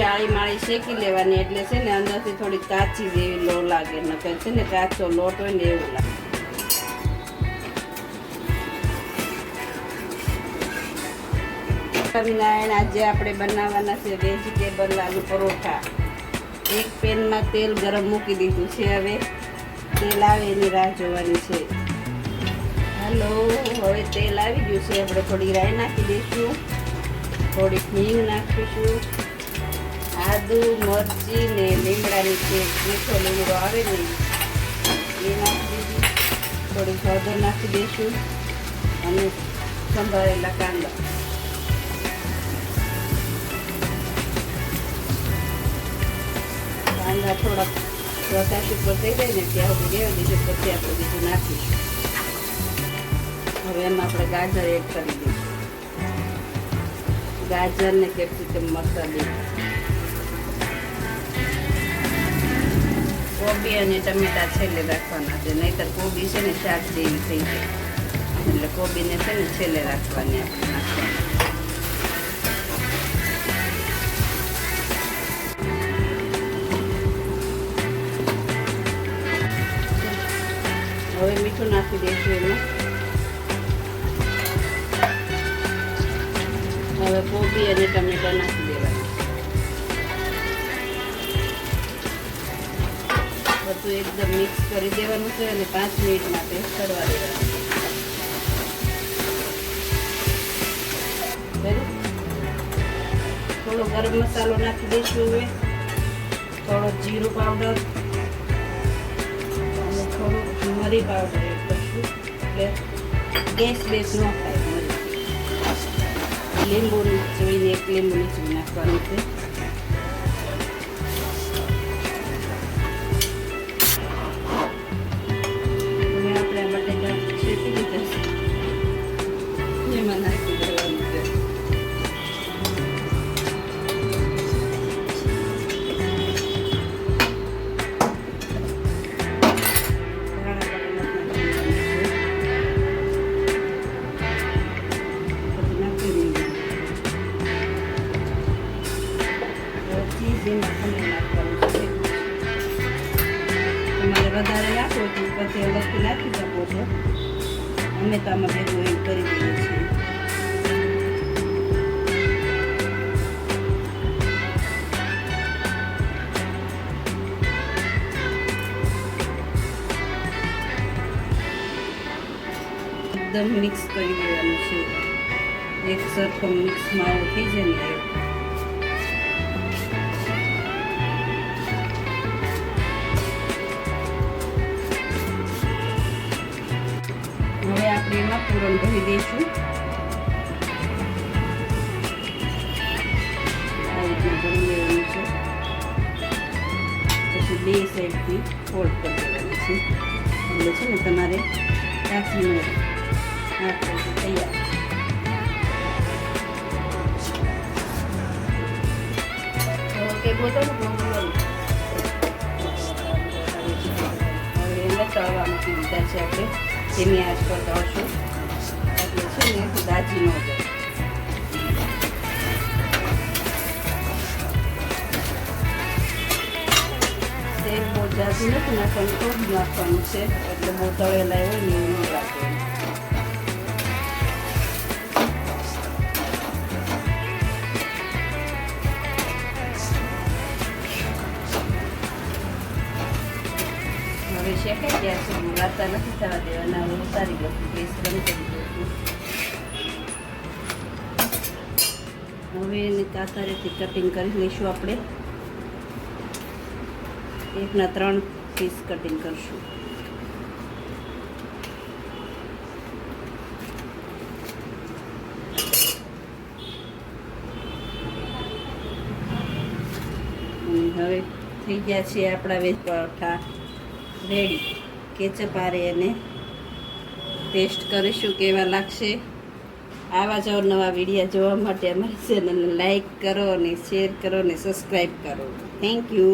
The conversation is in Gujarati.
થોડી આળી માળી શેકી લેવાની એટલે છે ને અંદરથી થોડી કાચી જેવી લો લાગે, નકર છે ને કાચો લોટ હોય ને એવું લાગે. સ્વામિનારાયણ આજે આપણે બનાવવાના છે વેજીટેબલ આલુ પરોઠા. એક પેનમાં તેલ ગરમ મૂકી દીધું છે હવે. તેલ આવે એની રાહ જોવાની છે. હલો, હવે તેલ આવી ગયું છે. આપણે થોડી રાઈ નાખી દઈશું. થોડીક હિંગ નાખીશું. આદુ, મરચી ને લીમડાની છે મીઠો લીમડો આવે ને એ નાખી દીધી થોડી હળદર નાખી દઈશું અને સંભાળેલા કાંદા. કાંદા થોડાક પ્રકાશ ઉપર થઈ જાય ને, ત્યાં સુધી રહેવા દીધું પછી આપણે બીજું નાખીશું. હવે એમાં આપણે ગાજર એડ કરી દઈશું. ગાજર ને કેપ્સિકમ મસાલી. કોબી અને ટમેટા છેલ્લે રાખવાના છે. નહીંતર કોબી છે ને શાક જેવી થઈ જાય. એટલે કોબીને છે ને છેલ્લે રાખવાની આપણે હવે મીઠું નાખી દઈશું એમાં. હવે કોબી અને ટમેટા નાખી બધું એકદમ મિક્સ કરી દેવાનું છે અને પાંચ મિનિટ માટે ચડવા દેવાનું? થોડો ગરમ મસાલો નાખી દઈશું હવે. થોડો જીરું પાવડર અને થોડું મરી પાવડર એડ કરશું. એટલે ગેસ બેસ ન થાય. લીંબુ નીચવીને એક લીંબુ નીચવી નાખવાનું છે. પછી અલગથી નાખી શકો છો. અમે તો આમાં ભેગું એડ કરી દઈએ છીએ. એકદમ મિક્સ કરી દેવાનું છે. એક સરખો મિક્સ માવો થઈ જાય ને. આપણે એમાં પૂરણ ભરી દઈશું આ રીતના ભરી લેવાનું છે પછી બે સાઈડથી ફોલ્ડ કરી દેવાનું છે એટલે છે ને તમારે રાખીને નાખવાનું તૈયાર ઓકે બોલો ને બોલો હવે એને તળવા મૂકી દીધા છે આપણે ધીમી આંચ પર તળશું એટલે તેલ બહુ જાજુ નથી નાખવાનું છે. એટલે બહુ એવું રાખવાનું હવે શેકાઈ ગયા છે નથી થવા દેવાના, હવે ઉતારી લઉં ગેસ બંધ કરી દઉં હવે એને કાતરેથી કટિંગ કરી લઈશું આપણે. એકના ત્રણ પીસ કટિંગ કરશું. હવે થઈ ગયા છે આપણા વેજ પરોઠા રેડી કેચપ આરે એને. ટેસ્ટ કરીશું કેવા લાગશે. આવા જ નવા વિડીયા જોવા માટે અમારી ચેનલને લાઈક કરો અને શેર કરો અને સબસ્ક્રાઈબ કરો. Thank you